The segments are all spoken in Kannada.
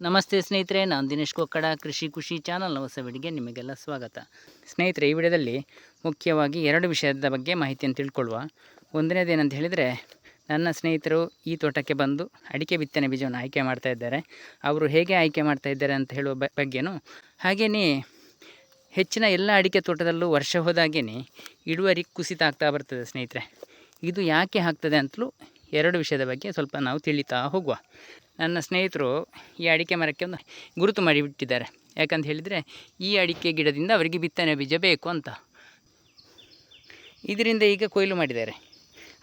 ನಮಸ್ತೆ ಸ್ನೇಹಿತರೆ, ನಾನು ದಿನೇಶ್ ಕೊಕ್ಕಡ, ಕೃಷಿ ಖುಷಿ ಚಾನಲ್ನ ಹೊಸ ವಿಡಿಗೆ ನಿಮಗೆಲ್ಲ ಸ್ವಾಗತ. ಸ್ನೇಹಿತರೆ, ಈ ವಿಡಿಯೋದಲ್ಲಿ ಮುಖ್ಯವಾಗಿ ಎರಡು ವಿಷಯದ ಬಗ್ಗೆ ಮಾಹಿತಿಯನ್ನು ತಿಳ್ಕೊಳ್ಳುವ. ಒಂದನೇದೇನಂತ ಹೇಳಿದರೆ, ನನ್ನ ಸ್ನೇಹಿತರು ಈ ತೋಟಕ್ಕೆ ಬಂದು ಅಡಿಕೆ ಬಿತ್ತನೆ ಬೀಜವನ್ನು ಆಯ್ಕೆ ಮಾಡ್ತಾ ಇದ್ದಾರೆ. ಅವರು ಹೇಗೆ ಆಯ್ಕೆ ಮಾಡ್ತಾ ಇದ್ದಾರೆ ಅಂತ ಹೇಳುವ ಬಗ್ಗೆನೂ ಹಾಗೆಯೇ ಹೆಚ್ಚಿನ ಎಲ್ಲ ಅಡಿಕೆ ತೋಟದಲ್ಲೂ ವರ್ಷ ಹೋದಾಗೇ ಇಳುವರಿ ಕುಸಿತ ಆಗ್ತಾ ಬರ್ತದೆ ಸ್ನೇಹಿತರೆ. ಇದು ಯಾಕೆ ಆಗ್ತದೆ ಅಂತಲೂ ಎರಡು ವಿಷಯದ ಬಗ್ಗೆ ಸ್ವಲ್ಪ ನಾವು ತಿಳಿತಾ ಹೋಗುವ. ನನ್ನ ಸ್ನೇಹಿತರು ಈ ಅಡಿಕೆ ಮರಕ್ಕೆ ಒಂದು ಗುರುತು ಮಾಡಿಬಿಟ್ಟಿದ್ದಾರೆ. ಯಾಕಂತ ಹೇಳಿದರೆ ಈ ಅಡಿಕೆ ಗಿಡದಿಂದ ಅವರಿಗೆ ಬಿತ್ತನೆ ಬೀಜ ಬೇಕು ಅಂತ. ಇದರಿಂದ ಈಗ ಕೊಯ್ಲು ಮಾಡಿದ್ದಾರೆ.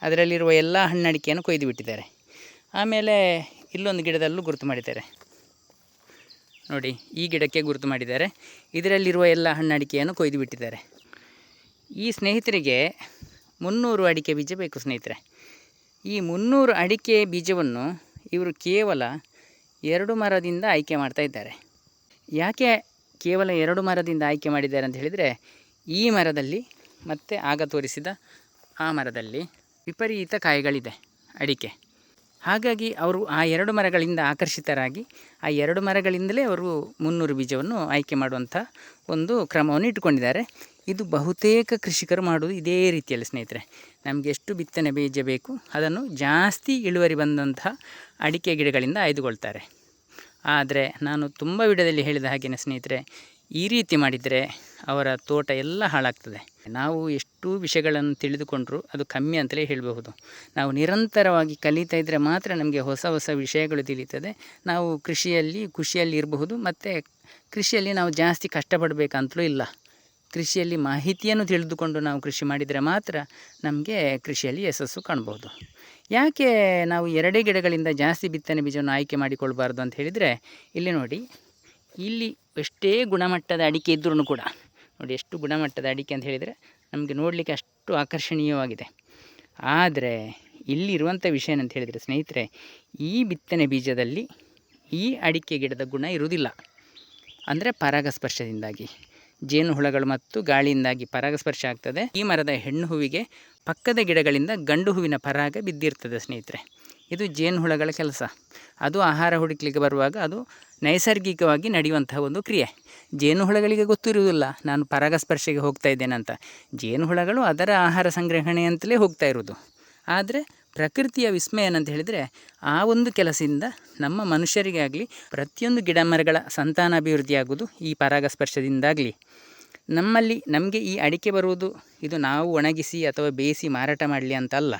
ಅದರಲ್ಲಿರುವ ಎಲ್ಲ ಹಣ್ಣಡಿಕೆಯನ್ನು ಕೊಯ್ದು ಬಿಟ್ಟಿದ್ದಾರೆ. ಆಮೇಲೆ ಇಲ್ಲೊಂದು ಗಿಡದಲ್ಲೂ ಗುರುತು ಮಾಡಿದ್ದಾರೆ. ನೋಡಿ, ಈ ಗಿಡಕ್ಕೆ ಗುರುತು ಮಾಡಿದ್ದಾರೆ. ಇದರಲ್ಲಿರುವ ಎಲ್ಲ ಹಣ್ಣಡಿಕೆಯನ್ನು ಕೊಯ್ದು ಬಿಟ್ಟಿದ್ದಾರೆ. ಈ ಸ್ನೇಹಿತರಿಗೆ ಮುನ್ನೂರು ಅಡಿಕೆ ಬೀಜ ಬೇಕು ಸ್ನೇಹಿತರೆ. ಈ ಮುನ್ನೂರು ಅಡಿಕೆ ಬೀಜವನ್ನು ಇವರು ಕೇವಲ ಎರಡು ಮರದಿಂದ ಆಯ್ಕೆ ಮಾಡ್ತಾ ಇದ್ದಾರೆ. ಯಾಕೆ ಕೇವಲ ಎರಡು ಮರದಿಂದ ಆಯ್ಕೆ ಮಾಡಿದ್ದಾರೆ ಅಂತ ಹೇಳಿದರೆ, ಈ ಮರದಲ್ಲಿ ಮತ್ತು ಆಗ ತೋರಿಸಿದ ಆ ಮರದಲ್ಲಿ ವಿಪರೀತ ಕಾಯಿಗಳಿದೆ ಅಡಿಕೆ. ಹಾಗಾಗಿ ಅವರು ಆ ಎರಡು ಮರಗಳಿಂದ ಆಕರ್ಷಿತರಾಗಿ ಆ ಎರಡು ಮರಗಳಿಂದಲೇ ಅವರು ಮುನ್ನೂರು ಬೀಜವನ್ನು ಆಯ್ಕೆ ಮಾಡುವಂಥ ಒಂದು ಕ್ರಮವನ್ನು ಇಟ್ಟುಕೊಂಡಿದ್ದಾರೆ. ಇದು ಬಹುತೇಕ ಕೃಷಿಕರು ಮಾಡುವುದು ಇದೇ ರೀತಿಯಲ್ಲಿ, ಸ್ನೇಹಿತರೆ. ನಮಗೆ ಎಷ್ಟು ಬಿತ್ತನೆ ಬೀಜ ಬೇಕು, ಅದನ್ನು ಜಾಸ್ತಿ ಇಳುವರಿ ಬಂದಂತಹ ಅಡಿಕೆ ಗಿಡಗಳಿಂದ ಆಯ್ದುಕೊಳ್ತಾರೆ. ಆದರೆ ನಾನು ತುಂಬ ವಿಡಿಯೋದಲ್ಲಿ ಹೇಳಿದ ಹಾಗೆಯೇ ಸ್ನೇಹಿತರೆ, ಈ ರೀತಿ ಮಾಡಿದರೆ ಅವರ ತೋಟ ಎಲ್ಲ ಹಾಳಾಗ್ತದೆ. ನಾವು ಎಷ್ಟು ವಿಷಯಗಳನ್ನು ತಿಳಿದುಕೊಂಡರೂ ಅದು ಕಮ್ಮಿ ಅಂತಲೇ ಹೇಳಬಹುದು. ನಾವು ನಿರಂತರವಾಗಿ ಕಲಿತಾ ಇದ್ದರೆ ಮಾತ್ರ ನಮಗೆ ಹೊಸ ಹೊಸ ವಿಷಯಗಳು ತಿಳಿತದೆ ನಾವು ಕೃಷಿಯಲ್ಲಿ ಖುಷಿಯಲ್ಲಿ ಇರಬಹುದು, ಮತ್ತು ಕೃಷಿಯಲ್ಲಿ ನಾವು ಜಾಸ್ತಿ ಕಷ್ಟಪಡಬೇಕಂತಲೂ ಇಲ್ಲ. ಕೃಷಿಯಲ್ಲಿ ಮಾಹಿತಿಯನ್ನು ತಿಳಿದುಕೊಂಡು ನಾವು ಕೃಷಿ ಮಾಡಿದರೆ ಮಾತ್ರ ನಮಗೆ ಕೃಷಿಯಲ್ಲಿ ಯಶಸ್ಸು ಕಾಣ್ಬೋದು. ಯಾಕೆ ನಾವು ಎರಡೇ ಗಿಡಗಳಿಂದ ಜಾಸ್ತಿ ಬಿತ್ತನೆ ಬೀಜವನ್ನು ಆಯ್ಕೆ ಮಾಡಿಕೊಳ್ಬಾರ್ದು ಅಂತ ಹೇಳಿದರೆ, ಇಲ್ಲಿ ನೋಡಿ, ಇಲ್ಲಿ ಎಷ್ಟೇ ಗುಣಮಟ್ಟದ ಅಡಿಕೆ ಇದ್ರೂ ಕೂಡ, ನೋಡಿ ಎಷ್ಟು ಗುಣಮಟ್ಟದ ಅಡಿಕೆ ಅಂತ ಹೇಳಿದರೆ ನಮಗೆ ನೋಡಲಿಕ್ಕೆ ಅಷ್ಟು ಆಕರ್ಷಣೀಯವಾಗಿದೆ. ಆದರೆ ಇಲ್ಲಿರುವಂಥ ವಿಷಯ ಏನಂತ ಹೇಳಿದರೆ ಸ್ನೇಹಿತರೆ, ಈ ಬಿತ್ತನೆ ಬೀಜದಲ್ಲಿ ಈ ಅಡಿಕೆ ಗಿಡದ ಗುಣ ಇರುವುದಿಲ್ಲ. ಅಂದರೆ ಪರಾಗಸ್ಪರ್ಶದಿಂದಾಗಿ. ಜೇನುಹುಳಗಳು ಮತ್ತು ಗಾಳಿಯಿಂದಾಗಿ ಪರಾಗಸ್ಪರ್ಶ ಆಗ್ತದೆ. ಈ ಮರದ ಹೆಣ್ಣು ಹೂವಿಗೆ ಪಕ್ಕದ ಗಿಡಗಳಿಂದ ಗಂಡು ಹೂವಿನ ಪರಾಗ ಬಿದ್ದಿರ್ತದೆ ಸ್ನೇಹಿತರೆ. ಇದು ಜೇನುಹುಳಗಳ ಕೆಲಸ. ಅದು ಆಹಾರ ಹುಡುಕ್ಲಿಕ್ಕೆ ಬರುವಾಗ ಅದು ನೈಸರ್ಗಿಕವಾಗಿ ನಡೆಯುವಂತಹ ಒಂದು ಕ್ರಿಯೆ. ಜೇನುಹುಳಗಳಿಗೆ ಗೊತ್ತಿರುವುದಿಲ್ಲ. ನಾನು ಪರಾಗಸ್ಪರ್ಶಕ್ಕೆ ಹೋಗ್ತಾ ಇದ್ದೇನೆ ಅಂತ ಜೇನುಹುಳಗಳು ಅದರ ಆಹಾರ ಸಂಗ್ರಹಣೆ ಅಂತಲೇ ಹೋಗ್ತಾ ಇರೋದು ಆದರೆ ಪ್ರಕೃತಿಯ ವಿಸ್ಮಯ ಏನಂತ ಹೇಳಿದರೆ ಆ ಒಂದು ಕೆಲಸದಿಂದ ನಮ್ಮ ಮನುಷ್ಯರಿಗೆ ಆಗಲಿ ಪ್ರತಿಯೊಂದು ಗಿಡ ಮರಗಳ ಸಂತಾನಾಭಿವೃದ್ಧಿ ಆಗುವುದು ಈ ಪರಾಗಸ್ಪರ್ಶದಿಂದಾಗಲಿ. ನಮ್ಮಲ್ಲಿ ನಮಗೆ ಈ ಅಡಿಕೆ ಬರುವುದು ಇದು ನಾವು ಒಣಗಿಸಿ ಅಥವಾ ಬೇಯಿಸಿ ಮಾರಾಟ ಮಾಡಲಿ ಅಂತ ಅಲ್ಲ,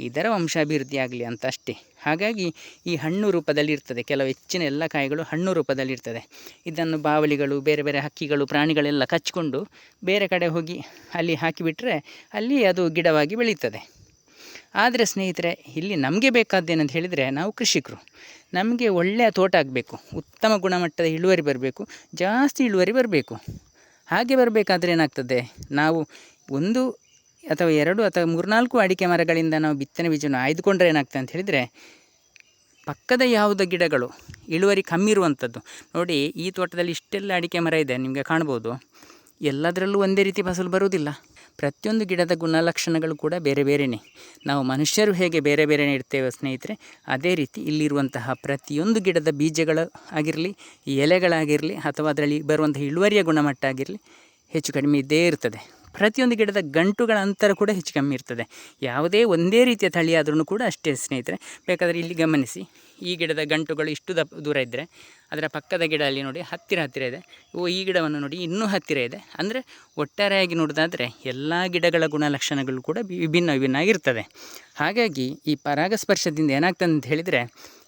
ಇದರ ವಂಶಾಭಿವೃದ್ಧಿ ಆಗಲಿ ಅಂತ ಅಷ್ಟೇ ಹಾಗಾಗಿ ಈ ಹಣ್ಣು ರೂಪದಲ್ಲಿ ಇರ್ತದೆ ಕೆಲವು ಹೆಚ್ಚಿನ ಎಲ್ಲ ಕಾಯಿಗಳು ಹಣ್ಣು ರೂಪದಲ್ಲಿ ಇರ್ತದೆ ಇದನ್ನು ಬಾವಲಿಗಳು, ಬೇರೆ ಬೇರೆ ಹಕ್ಕಿಗಳು, ಪ್ರಾಣಿಗಳೆಲ್ಲ ಕಚ್ಕೊಂಡು ಬೇರೆ ಕಡೆ ಹೋಗಿ ಅಲ್ಲಿ ಹಾಕಿಬಿಟ್ರೆ ಅಲ್ಲಿ ಅದು ಗಿಡವಾಗಿ ಬೆಳೀತದೆ. ಆದರೆ ಸ್ನೇಹಿತರೆ, ಇಲ್ಲಿ ನಮಗೆ ಬೇಕಾದ್ದೇನಂತ ಹೇಳಿದರೆ ನಾವು ಕೃಷಿಕರು. ನಮಗೆ ಒಳ್ಳೆಯ ತೋಟ ಆಗಬೇಕು, ಉತ್ತಮ ಗುಣಮಟ್ಟದ ಇಳುವರಿ ಬರಬೇಕು, ಜಾಸ್ತಿ ಇಳುವರಿ ಬರಬೇಕು. ಹಾಗೆ ಬರಬೇಕಾದ್ರೆ ಏನಾಗ್ತದೆ, ನಾವು ಒಂದು ಅಥವಾ ಎರಡು ಅಥವಾ ಮೂರ್ನಾಲ್ಕು ಅಡಿಕೆ ಮರಗಳಿಂದ ನಾವು ಬಿತ್ತನೆ ಬೀಜವನ್ನು ಆಯ್ದುಕೊಂಡ್ರೆ ಏನಾಗ್ತದೆ ಅಂತ ಹೇಳಿದರೆ, ಪಕ್ಕದ ಯಾವುದೋ ಗಿಡಗಳು, ಇಳುವರಿ ಕಮ್ಮಿ ಇರುವಂಥದ್ದು. ನೋಡಿ, ಈ ತೋಟದಲ್ಲಿ ಇಷ್ಟೆಲ್ಲ ಅಡಿಕೆ ಮರ ಇದೆ, ನಿಮಗೆ ಕಾಣ್ಬೋದು. ಎಲ್ಲದರಲ್ಲೂ ಒಂದೇ ರೀತಿ ಫಸಲು ಬರುವುದಿಲ್ಲ. ಪ್ರತಿಯೊಂದು ಗಿಡದ ಗುಣಲಕ್ಷಣಗಳು ಕೂಡ ಬೇರೆ ಬೇರೆಯೇ ನಾವು ಮನುಷ್ಯರು ಹೇಗೆ ಬೇರೆ ಬೇರೆ ಇಡ್ತೇವೆ ಸ್ನೇಹಿತರೆ, ಅದೇ ರೀತಿ ಇಲ್ಲಿರುವಂತಹ ಪ್ರತಿಯೊಂದು ಗಿಡದ ಬೀಜಗಳು ಆಗಿರಲಿ, ಎಲೆಗಳಾಗಿರಲಿ, ಅಥವಾ ಅದರಲ್ಲಿ ಬರುವಂತಹ ಇಳುವರಿಯ ಗುಣಮಟ್ಟ ಆಗಿರಲಿ ಹೆಚ್ಚು ಕಡಿಮೆ ಇದ್ದೇ ಇರ್ತದೆ. ಪ್ರತಿಯೊಂದು ಗಿಡದ ಗಂಟುಗಳ ಅಂತರ ಕೂಡ ಹೆಚ್ಚು ಕಮ್ಮಿ ಇರ್ತದೆ. ಯಾವುದೇ ಒಂದೇ ರೀತಿಯ ತಳಿ ಆದ್ರೂ ಕೂಡ ಅಷ್ಟೇ ಸ್ನೇಹಿತರೆ. ಬೇಕಾದರೆ ಇಲ್ಲಿ ಗಮನಿಸಿ. ಈ ಗಿಡದ ಗಂಟುಗಳು ಇಷ್ಟು ದೂರ ಇದ್ದರೆ ಅದರ ಪಕ್ಕದ ಗಿಡ ಅಲ್ಲಿ ನೋಡಿ ಹತ್ತಿರ ಹತ್ತಿರ ಇದೆ. ಓ, ಈ ಗಿಡವನ್ನು ನೋಡಿ ಇನ್ನೂ ಹತ್ತಿರ ಇದೆ. ಅಂದರೆ ಒಟ್ಟಾರೆಯಾಗಿ ನೋಡೋದಾದರೆ ಎಲ್ಲ ಗಿಡಗಳ ಗುಣಲಕ್ಷಣಗಳು ಕೂಡ ವಿಭಿನ್ನ ವಿಭಿನ್ನ ಆಗಿರ್ತದೆ ಹಾಗಾಗಿ ಈ ಪರಾಗಸ್ಪರ್ಶದಿಂದ ಏನಾಗ್ತದೆ ಅಂತ ಹೇಳಿದರೆ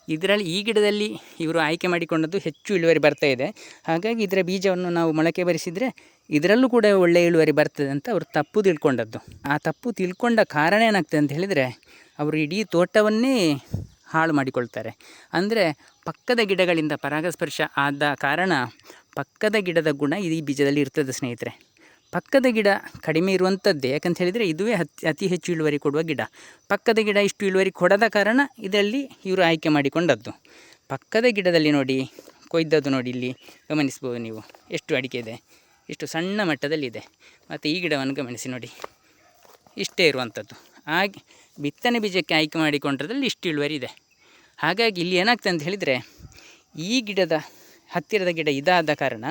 ಇದರಲ್ಲಿ ಈ ಗಿಡದಲ್ಲಿ ಇವರು ಆಯ್ಕೆ ಮಾಡಿಕೊಂಡದ್ದು ಹೆಚ್ಚು ಇಳುವರಿ ಬರ್ತಾ ಇದೆ. ಹಾಗಾಗಿ ಇದರ ಬೀಜವನ್ನು ನಾವು ಮೊಳಕೆ ಬರೆಸಿದರೆ ಇದರಲ್ಲೂ ಕೂಡ ಒಳ್ಳೆಯ ಇಳುವರಿ ಬರ್ತದೆ ಅಂತ ಅವರು ತಪ್ಪು ತಿಳ್ಕೊಂಡದ್ದು. ಆ ತಪ್ಪು ತಿಳ್ಕೊಂಡ ಕಾರಣ ಏನಾಗ್ತದೆ ಅಂತ ಹೇಳಿದರೆ ಅವರು ಇಡೀ ತೋಟವನ್ನೇ ಹಾಳು ಮಾಡಿಕೊಳ್ತಾರೆ. ಅಂದರೆ ಪಕ್ಕದ ಗಿಡಗಳಿಂದ ಪರಾಗಸ್ಪರ್ಶ ಆದ ಕಾರಣ ಪಕ್ಕದ ಗಿಡದ ಗುಣ ಈ ಬೀಜದಲ್ಲಿ ಇರ್ತದೆ ಸ್ನೇಹಿತರೆ. ಪಕ್ಕದ ಗಿಡ ಕಡಿಮೆ ಇರುವಂಥದ್ದೇ, ಯಾಕಂತ ಹೇಳಿದರೆ ಇದುವೇ ಅತಿ ಅತಿ ಹೆಚ್ಚು ಇಳುವರಿ ಕೊಡುವ ಗಿಡ. ಪಕ್ಕದ ಗಿಡ ಇಷ್ಟು ಇಳುವರಿ ಕೊಡದ ಕಾರಣ ಇದರಲ್ಲಿ ಇವರು ಆಯ್ಕೆ ಮಾಡಿಕೊಂಡದ್ದು. ಪಕ್ಕದ ಗಿಡದಲ್ಲಿ ನೋಡಿ, ಕೊಯ್ದದ್ದು ನೋಡಿ ಇಲ್ಲಿ ಗಮನಿಸ್ಬೋದು ನೀವು. ಎಷ್ಟು ಅಡಿಕೆ ಇದೆ, ಎಷ್ಟು ಸಣ್ಣ ಮಟ್ಟದಲ್ಲಿದೆ. ಮತ್ತು ಈ ಗಿಡವನ್ನು ಗಮನಿಸಿ ನೋಡಿ. ಇಷ್ಟೇ ಇರುವಂಥದ್ದು. ಹಾಗೆ ಬಿತ್ತನೆ ಬೀಜಕ್ಕೆ ಆಯ್ಕೆ ಮಾಡಿಕೊಂಡ್ರದ್ರಲ್ಲಿ ಇಷ್ಟು ಇಳುವರಿ ಇದೆ. ಹಾಗಾಗಿ ಇಲ್ಲಿ ಏನಾಗ್ತದೆ ಅಂತ ಹೇಳಿದರೆ, ಈ ಗಿಡದ ಹತ್ತಿರದ ಗಿಡ ಇದಾದ ಕಾರಣ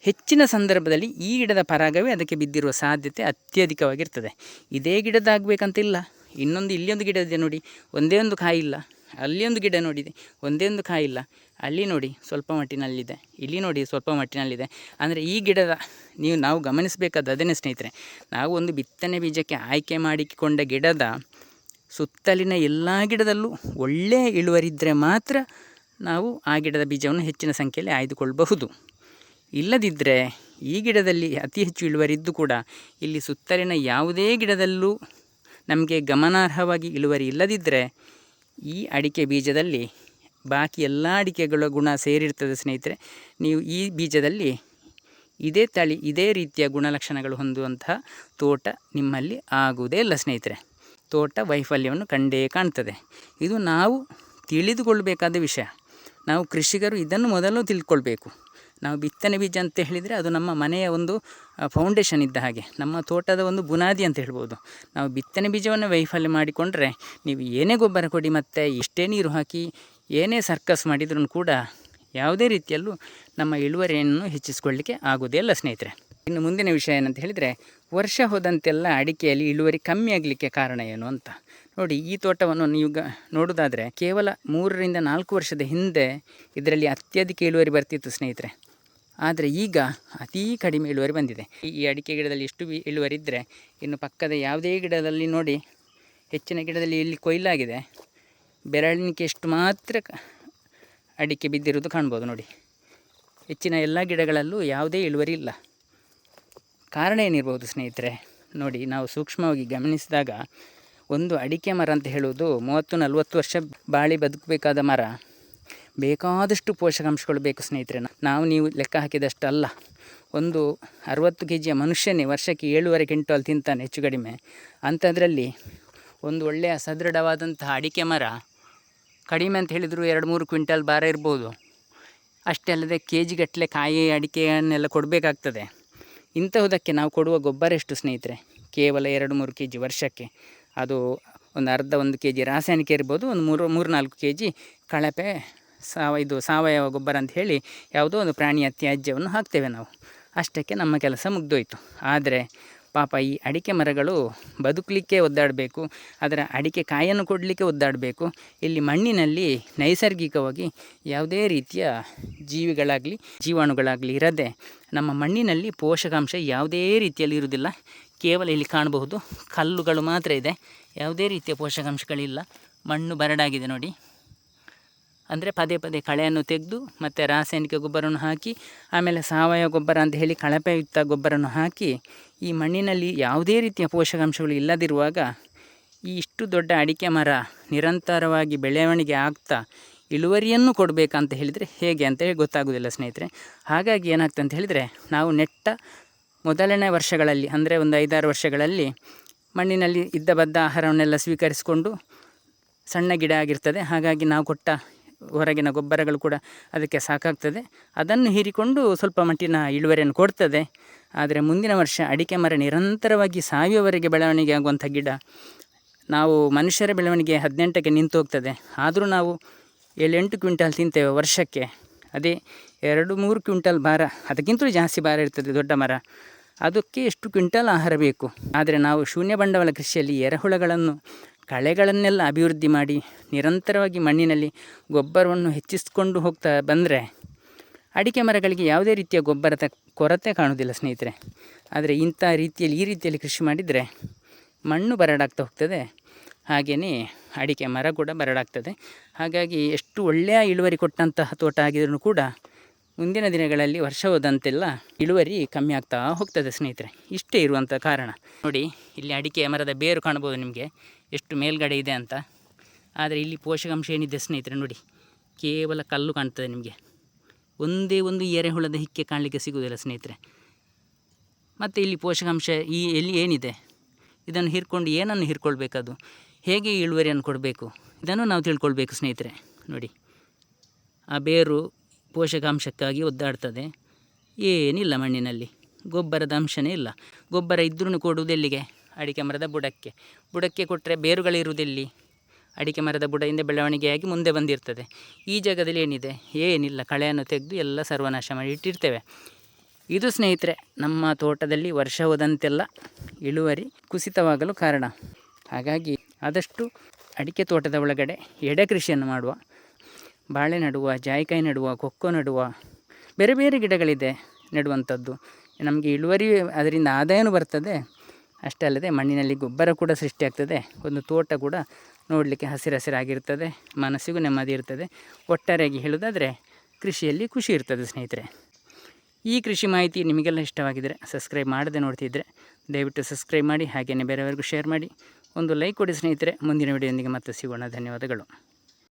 ಹೆಚ್ಚಿನ ಸಂದರ್ಭದಲ್ಲಿ ಈ ಗಿಡದ ಪರಾಗವೇ ಅದಕ್ಕೆ ಬಿದ್ದಿರುವ ಸಾಧ್ಯತೆ ಅತ್ಯಧಿಕವಾಗಿರ್ತದೆ. ಇದೇ ಗಿಡದಾಗಬೇಕಂತಿಲ್ಲ ಇನ್ನೊಂದು ಇಲ್ಲಿಯೊಂದು ಗಿಡ ಇದೆ ನೋಡಿ. ಒಂದೇ ಒಂದು ಕಾಯಿಲ್ಲ. ಅಲ್ಲಿ ಒಂದು ಗಿಡ ನೋಡಿದೆ. ಒಂದೇ ಒಂದು ಕಾಯಿ ಇಲ್ಲ ಅಲ್ಲಿ ನೋಡಿ ಸ್ವಲ್ಪ ಮಟ್ಟಿನಲ್ಲಿದೆ. ಇಲ್ಲಿ ನೋಡಿ ಸ್ವಲ್ಪ ಮಟ್ಟಿನಲ್ಲಿದೆ. ಅಂದರೆ ಈ ಗಿಡದ ನೀವು ನಾವು ಗಮನಿಸಬೇಕಾದ ಅದನ್ನೇ ಸ್ನೇಹಿತರೆ, ನಾವು ಒಂದು ಬಿತ್ತನೆ ಬೀಜಕ್ಕೆ ಆಯ್ಕೆ ಮಾಡಿಕೊಂಡ ಗಿಡದ ಸುತ್ತಲಿನ ಎಲ್ಲ ಗಿಡದಲ್ಲೂ ಒಳ್ಳೆಯ ಇಳುವರಿದ್ದರೆ ಮಾತ್ರ ನಾವು ಆ ಗಿಡದ ಬೀಜವನ್ನು ಹೆಚ್ಚಿನ ಸಂಖ್ಯೆಯಲ್ಲಿ ಆಯ್ದುಕೊಳ್ಳಬಹುದು ಇಲ್ಲದಿದ್ದರೆ ಈ ಗಿಡದಲ್ಲಿ ಅತಿ ಹೆಚ್ಚು ಇಳುವರಿದ್ದು ಕೂಡ ಇಲ್ಲಿ ಸುತ್ತಲಿನ ಯಾವುದೇ ಗಿಡದಲ್ಲೂ ನಮಗೆ ಗಮನಾರ್ಹವಾಗಿ ಇಳುವರಿ ಇಲ್ಲದಿದ್ದರೆ ಈ ಅಡಿಕೆ ಬೀಜದಲ್ಲಿ ಬಾಕಿ ಎಲ್ಲ ಅಡಿಕೆಗಳ ಗುಣ ಸೇರಿರ್ತದೆ ಸ್ನೇಹಿತರೆ. ನೀವು ಈ ಬೀಜದಲ್ಲಿ ಇದೇ ತಳಿ, ಇದೇ ರೀತಿಯ ಗುಣಲಕ್ಷಣಗಳು ಹೊಂದುವಂತಹ ತೋಟ ನಿಮ್ಮಲ್ಲಿ ಆಗುವುದೇ ಇಲ್ಲ ಸ್ನೇಹಿತರೆ. ತೋಟ ವೈಫಲ್ಯವನ್ನು ಕಂಡೇ ಕಾಣ್ತದೆ. ಇದು ನಾವು ತಿಳಿದುಕೊಳ್ಳಬೇಕಾದ ವಿಷಯ. ನಾವು ಕೃಷಿಕರು ಇದನ್ನು ಮೊದಲು ತಿಳ್ಕೊಳ್ಬೇಕು. ನಾವು ಬಿತ್ತನೆ ಬೀಜ ಅಂತ ಹೇಳಿದರೆ ಅದು ನಮ್ಮ ಮನೆಯ ಒಂದು ಫೌಂಡೇಶನ್ ಇದ್ದ ಹಾಗೆ. ನಮ್ಮ ತೋಟದ ಒಂದು ಬುನಾದಿ ಅಂತ ಹೇಳ್ಬೋದು. ನಾವು ಬಿತ್ತನೆ ಬೀಜವನ್ನು ವೈಫಲ್ಯ ಮಾಡಿಕೊಂಡ್ರೆ ನೀವು ಏನೇ ಗೊಬ್ಬರ ಕೊಡಿ ಮತ್ತು ಎಷ್ಟೇ ನೀರು ಹಾಕಿ, ಏನೇ ಸರ್ಕಸ್ ಮಾಡಿದ್ರೂ ಕೂಡ ಯಾವುದೇ ರೀತಿಯಲ್ಲೂ ನಮ್ಮ ಇಳುವರಿಯನ್ನು ಹೆಚ್ಚಿಸ್ಕೊಳ್ಳಿಕ್ಕೆ ಆಗೋದೇ ಇಲ್ಲ ಸ್ನೇಹಿತರೆ. ಇನ್ನು ಮುಂದಿನ ವಿಷಯ ಏನಂತ ಹೇಳಿದರೆ, ವರ್ಷ ಹೋದಂತೆಲ್ಲ ಅಡಿಕೆಯಲ್ಲಿ ಇಳುವರಿ ಕಮ್ಮಿ ಆಗಲಿಕ್ಕೆ ಕಾರಣ ಏನು ಅಂತ. ನೋಡಿ, ಈ ತೋಟವನ್ನು ನೀವು ಗ, ನೋಡೋದಾದರೆ ಕೇವಲ ಮೂರರಿಂದ ನಾಲ್ಕು ವರ್ಷದ ಹಿಂದೆ ಇದರಲ್ಲಿ ಅತ್ಯಧಿಕ ಇಳುವರಿ ಬರ್ತಿತ್ತು ಸ್ನೇಹಿತರೆ. ಆದರೆ ಈಗ ಅತೀ ಕಡಿಮೆ ಇಳುವರಿ ಬಂದಿದೆ. ಈ ಅಡಿಕೆ ಗಿಡದಲ್ಲಿ ಎಷ್ಟು ಇಳುವರಿ ಇದ್ದರೆ ಇನ್ನು ಪಕ್ಕದ ಯಾವುದೇ ಗಿಡದಲ್ಲಿ ನೋಡಿ, ಹೆಚ್ಚಿನ ಗಿಡದಲ್ಲಿ ಇಲ್ಲಿ ಕೊಯ್ಲಾಗಿದೆ. ಬೆರಳಿನಿಕೆ ಎಷ್ಟು ಮಾತ್ರ ಅಡಿಕೆ ಬಿದ್ದಿರೋದು ಕಾಣ್ಬೋದು ನೋಡಿ. ಹೆಚ್ಚಿನ ಎಲ್ಲ ಗಿಡಗಳಲ್ಲೂ ಯಾವುದೇ ಇಳುವರಿ ಇಲ್ಲ. ಕಾರಣ ಏನಿರ್ಬೋದು ಸ್ನೇಹಿತರೆ, ನೋಡಿ, ನಾವು ಸೂಕ್ಷ್ಮವಾಗಿ ಗಮನಿಸಿದಾಗ ಒಂದು ಅಡಿಕೆ ಮರ ಅಂತ ಹೇಳುವುದು ಮೂವತ್ತು ನಲವತ್ತು ವರ್ಷ ಬಾಳಿ ಬದುಕಬೇಕಾದ ಮರ. ಬೇಕಾದಷ್ಟು ಪೋಷಕಾಂಶಗಳು ಬೇಕು ಸ್ನೇಹಿತರೆ. ನಾವು ನೀವು ಲೆಕ್ಕ ಹಾಕಿದಷ್ಟು ಅಲ್ಲ ಒಂದು ಅರವತ್ತು ಕೆ ಜಿಯ ಮನುಷ್ಯನೇ ವರ್ಷಕ್ಕೆ ಏಳುವರೆ ಅಲ್ಲಿ ತಿಂತಾನೆ ಹೆಚ್ಚು ಕಡಿಮೆ. ಅಂಥದ್ರಲ್ಲಿ ಒಂದು ಒಳ್ಳೆಯ ಸದೃಢವಾದಂತಹ ಅಡಿಕೆ ಮರ ಕಡಿಮೆ ಅಂತ ಹೇಳಿದರೂ ಎರಡು ಮೂರು ಕ್ವಿಂಟಲ್ ಭಾರ ಇರ್ಬೋದು. ಅಷ್ಟೇ ಅಲ್ಲದೆ ಕೆ ಜಿಗಟ್ಟಲೆ ಕಾಯಿ ಅಡಿಕೆಯನ್ನೆಲ್ಲ ಕೊಡಬೇಕಾಗ್ತದೆ. ಇಂತಹುದಕ್ಕೆ ನಾವು ಕೊಡುವ ಗೊಬ್ಬರ ಎಷ್ಟು ಸ್ನೇಹಿತರೆ? ಕೇವಲ ಎರಡು ಮೂರು ಕೆ ಜಿ ವರ್ಷಕ್ಕೆ. ಅದು ಒಂದು ಅರ್ಧ ಒಂದು ಕೆ ಜಿ ರಾಸಾಯನಿಕ ಇರ್ಬೋದು, ಒಂದು ಮೂರು ಮೂರು ನಾಲ್ಕು ಕೆ ಜಿ ಕಳಪೆ, ಸಾವ, ಇದು ಸಾವಯವ ಗೊಬ್ಬರ ಅಂತ ಹೇಳಿ ಯಾವುದೋ ಒಂದು ಪ್ರಾಣಿಯ ತ್ಯಾಜ್ಯವನ್ನು ಹಾಕ್ತೇವೆ ನಾವು. ಅಷ್ಟಕ್ಕೆ ನಮ್ಮ ಕೆಲಸ ಮುಗ್ದೋಯ್ತು. ಆದರೆ ಪಾಪ ಈ ಅಡಿಕೆ ಮರಗಳು ಬದುಕಲಿಕ್ಕೆ ಒದ್ದಾಡಬೇಕು, ಅದರ ಅಡಿಕೆ ಕಾಯನ್ನು ಕೊಡಲಿಕ್ಕೆ ಒದ್ದಾಡಬೇಕು, ಇಲ್ಲಿ ಮಣ್ಣಿನಲ್ಲಿ ನೈಸರ್ಗಿಕವಾಗಿ ಯಾವುದೇ ರೀತಿಯ ಜೀವಿಗಳಾಗಲಿ, ಜೀವಾಣುಗಳಾಗಲಿ ಇರದೆ ನಮ್ಮ ಮಣ್ಣಿನಲ್ಲಿ ಪೋಷಕಾಂಶ ಯಾವುದೇ ರೀತಿಯಲ್ಲಿ ಇರುವುದಿಲ್ಲ. ಕೇವಲ ಇಲ್ಲಿ ಕಾಣಬಹುದು. ಕಲ್ಲುಗಳು ಮಾತ್ರ ಇದೆ. ಯಾವುದೇ ರೀತಿಯ ಪೋಷಕಾಂಶಗಳಿಲ್ಲ. ಮಣ್ಣು ಬರಡಾಗಿದೆ ನೋಡಿ. ಅಂದರೆ ಪದೇ ಪದೇ ಕಳೆಯನ್ನು ತೆಗೆದು ಮತ್ತು ರಾಸಾಯನಿಕ ಗೊಬ್ಬರವನ್ನು ಹಾಕಿ, ಆಮೇಲೆ ಸಾವಯವ ಗೊಬ್ಬರ ಅಂತ ಹೇಳಿ ಕಳಪೆಯುಕ್ತ ಗೊಬ್ಬರವನ್ನು ಹಾಕಿ, ಈ ಮಣ್ಣಿನಲ್ಲಿ ಯಾವುದೇ ರೀತಿಯ ಪೋಷಕಾಂಶಗಳು ಇಲ್ಲದಿರುವಾಗ ಈ ಇಷ್ಟು ದೊಡ್ಡ ಅಡಿಕೆ ಮರ ನಿರಂತರವಾಗಿ ಬೆಳವಣಿಗೆ ಆಗ್ತಾ ಇಳುವರಿಯನ್ನು ಕೊಡಬೇಕಂತ ಹೇಳಿದರೆ ಹೇಗೆ ಅಂತ ಹೇಳಿ ಗೊತ್ತಾಗೋದಿಲ್ಲ ಸ್ನೇಹಿತರೆ. ಹಾಗಾಗಿ ಏನಾಗ್ತದೆ ಅಂತ ಹೇಳಿದರೆ ನಾವು ನೆಟ್ಟ ಮೊದಲನೇ ವರ್ಷಗಳಲ್ಲಿ, ಅಂದರೆ ಒಂದು ಐದಾರು ವರ್ಷಗಳಲ್ಲಿ ಮಣ್ಣಿನಲ್ಲಿ ಇದ್ದ ಬದ್ದ ಆಹಾರವನ್ನೆಲ್ಲ ಸ್ವೀಕರಿಸಿಕೊಂಡು ಸಣ್ಣ ಗಿಡ ಆಗಿರ್ತದೆ. ಹಾಗಾಗಿ ನಾವು ಕೊಟ್ಟ ಹೊರಗಿನ ಗೊಬ್ಬರಗಳು ಕೂಡ ಅದಕ್ಕೆ ಸಾಕಾಗ್ತದೆ. ಅದನ್ನು ಹೀರಿಕೊಂಡು ಸ್ವಲ್ಪ ಮಟ್ಟಿನ ಇಳುವರಿಯನ್ನು ಕೊಡ್ತದೆ. ಆದರೆ ಮುಂದಿನ ವರ್ಷ ಅಡಿಕೆ ಮರ ನಿರಂತರವಾಗಿ ಸಾವಿಯವರೆಗೆ ಬೆಳವಣಿಗೆ ಆಗುವಂಥ ಗಿಡ ನಾವು ಮನುಷ್ಯರ ಬೆಳವಣಿಗೆ ಹದಿನೆಂಟಕ್ಕೆ ನಿಂತು ಹೋಗ್ತದೆ. ಆದರೂ ನಾವು ಏಳೆಂಟು ಕ್ವಿಂಟಲ್ ತಿಂತೇವೆ ವರ್ಷಕ್ಕೆ. ಅದೇ ಎರಡು ಮೂರು ಕ್ವಿಂಟಲ್ ಭಾರ, ಅದಕ್ಕಿಂತಲೂ ಜಾಸ್ತಿ ಭಾರ ಇರ್ತದೆ ದೊಡ್ಡ ಮರ. ಅದಕ್ಕೆ ಎಷ್ಟು ಕ್ವಿಂಟಲ್ ಆಹಾರ ಬೇಕು? ಆದರೆ ನಾವು ಶೂನ್ಯ ಬಂಡವಾಳ ಕೃಷಿಯಲ್ಲಿ ಎರೆಹುಳಗಳನ್ನು, ಕಳೆಗಳನ್ನೆಲ್ಲ ಅಭಿವೃದ್ಧಿ ಮಾಡಿ ನಿರಂತರವಾಗಿ ಮಣ್ಣಿನಲ್ಲಿ ಗೊಬ್ಬರವನ್ನು ಹೆಚ್ಚಿಸಿಕೊಂಡು ಹೋಗ್ತಾ ಬಂದರೆ ಅಡಿಕೆ ಮರಗಳಿಗೆ ಯಾವುದೇ ರೀತಿಯ ಗೊಬ್ಬರದ ಕೊರತೆ ಕಾಣುವುದಿಲ್ಲ ಸ್ನೇಹಿತರೆ. ಆದರೆ ಇಂಥ ರೀತಿಯಲ್ಲಿ, ಈ ರೀತಿಯಲ್ಲಿ ಕೃಷಿ ಮಾಡಿದರೆ ಮಣ್ಣು ಬರಡಾಗ್ತಾ ಹೋಗ್ತದೆ. ಹಾಗೆಯೇ ಅಡಿಕೆ ಮರ ಕೂಡ ಬರಡಾಗ್ತದೆ. ಹಾಗಾಗಿ ಎಷ್ಟು ಒಳ್ಳೆಯ ಇಳುವರಿ ಕೊಟ್ಟಂತಹ ತೋಟ ಆಗಿದ್ರೂ ಕೂಡ ಮುಂದಿನ ದಿನಗಳಲ್ಲಿ ವರ್ಷ ಹೋದಂತೆಲ್ಲ ಇಳುವರಿ ಕಮ್ಮಿ ಆಗ್ತಾ ಹೋಗ್ತದೆ ಸ್ನೇಹಿತರೆ. ಇಷ್ಟೇ ಇರುವಂಥ ಕಾರಣ. ನೋಡಿ, ಇಲ್ಲಿ ಅಡಿಕೆ ಮರದ ಬೇರು ಕಾಣ್ಬೋದು ನಿಮಗೆ. ಎಷ್ಟು ಮೇಲ್ಗಡೆ ಇದೆ ಅಂತ. ಆದರೆ ಇಲ್ಲಿ ಪೋಷಕಾಂಶ ಏನಿದೆ ಸ್ನೇಹಿತರೆ ನೋಡಿ. ಕೇವಲ ಕಲ್ಲು ಕಾಣ್ತದೆ ನಿಮಗೆ. ಒಂದೇ ಒಂದು ಎರೆಹುಳದ ಹಿಕ್ಕೆ ಕಾಣಲಿಕ್ಕೆ ಸಿಗುವುದಿಲ್ಲ ಸ್ನೇಹಿತರೆ. ಮತ್ತು ಇಲ್ಲಿ ಪೋಷಕಾಂಶ ಈ ಎಲ್ಲಿ ಏನಿದೆ? ಇದನ್ನು ಹಿರ್ಕೊಂಡು ಏನನ್ನು ಹಿರ್ಕೊಳ್ಬೇಕದು? ಹೇಗೆ ಇಳುವರಿಯನ್ನು ಕೊಡಬೇಕು? ಇದನ್ನು ನಾವು ತಿಳ್ಕೊಳ್ಬೇಕು ಸ್ನೇಹಿತರೆ. ನೋಡಿ, ಆ ಬೇರು ಪೋಷಕಾಂಶಕ್ಕಾಗಿ ಒದ್ದಾಡ್ತದೆ. ಏನಿಲ್ಲ ಮಣ್ಣಿನಲ್ಲಿ. ಗೊಬ್ಬರದ ಅಂಶನೇ ಇಲ್ಲ. ಗೊಬ್ಬರ ಇದ್ರೂ ಕೊಡುವುದೆಲ್ಲಿಗೆ ಅಡಿಕೆ ಮರದ ಬುಡಕ್ಕೆ. ಬುಡಕ್ಕೆ ಕೊಟ್ಟರೆ ಬೇರುಗಳಿರುವುದೆಲ್ಲಿ? ಅಡಿಕೆ ಮರದ ಬುಡದಿಂದ ಬೆಳವಣಿಗೆಯಾಗಿ ಮುಂದೆ ಬಂದಿರ್ತದೆ. ಈ ಜಾಗದಲ್ಲಿ ಏನಿದೆ? ಏನಿಲ್ಲ. ಕಳೆಯನ್ನು ತೆಗೆದು ಎಲ್ಲ ಸರ್ವನಾಶ ಮಾಡಿ ಇಟ್ಟಿರ್ತೇವೆ. ಇದು ಸ್ನೇಹಿತರೆ, ನಮ್ಮ ತೋಟದಲ್ಲಿ ವರ್ಷ ಹೋದಂತೆಲ್ಲ ಇಳುವರಿ ಕುಸಿತವಾಗಲು ಕಾರಣ. ಹಾಗಾಗಿ ಆದಷ್ಟು ಅಡಿಕೆ ತೋಟದ ಒಳಗಡೆ ಎಡೆ ಕೃಷಿಯನ್ನು ಮಾಡುವ ಬಾಳೆ ನಡುವ, ಜಾಯಿಕಾಯಿ ನೆಡುವ, ಕೊಕ್ಕೋ ನೆಡುವ, ಬೇರೆ ಬೇರೆ ಗಿಡಗಳಿದೆ ನೆಡುವಂಥದ್ದು. ನಮಗೆ ಇಳುವರಿ ಅದರಿಂದ ಆದಾಯವೂ ಬರ್ತದೆ. ಅಷ್ಟೇ ಅಲ್ಲದೆ ಮಣ್ಣಿನಲ್ಲಿ ಗೊಬ್ಬರ ಕೂಡ ಸೃಷ್ಟಿಯಾಗ್ತದೆ ಒಂದು ತೋಟ ಕೂಡ ನೋಡಲಿಕ್ಕೆ ಹಸಿರು ಹಸಿರಾಗಿರ್ತದೆ ಮನಸ್ಸಿಗೂ ನೆಮ್ಮದಿ ಇರ್ತದೆ. ಒಟ್ಟಾರೆಯಾಗಿ ಹೇಳೋದಾದರೆ ಕೃಷಿಯಲ್ಲಿ ಖುಷಿ ಇರ್ತದೆ ಸ್ನೇಹಿತರೆ. ಈ ಕೃಷಿ ಮಾಹಿತಿ ನಿಮಗೆಲ್ಲ ಇಷ್ಟವಾಗಿದ್ದರೆ ಸಬ್ಸ್ಕ್ರೈಬ್ ಮಾಡದೆ ನೋಡ್ತಿದ್ದರೆ ದಯವಿಟ್ಟು ಸಬ್ಸ್ಕ್ರೈಬ್ ಮಾಡಿ ಹಾಗೆಯೇ ಬೇರೆಯವರಿಗೂ ಶೇರ್ ಮಾಡಿ. ಒಂದು ಲೈಕ್ ಕೊಡಿ ಸ್ನೇಹಿತರೆ. ಮುಂದಿನ ವಿಡಿಯೋದೊಂದಿಗೆ ಮತ್ತೆ ಸಿಗೋಣ. ಧನ್ಯವಾದಗಳು.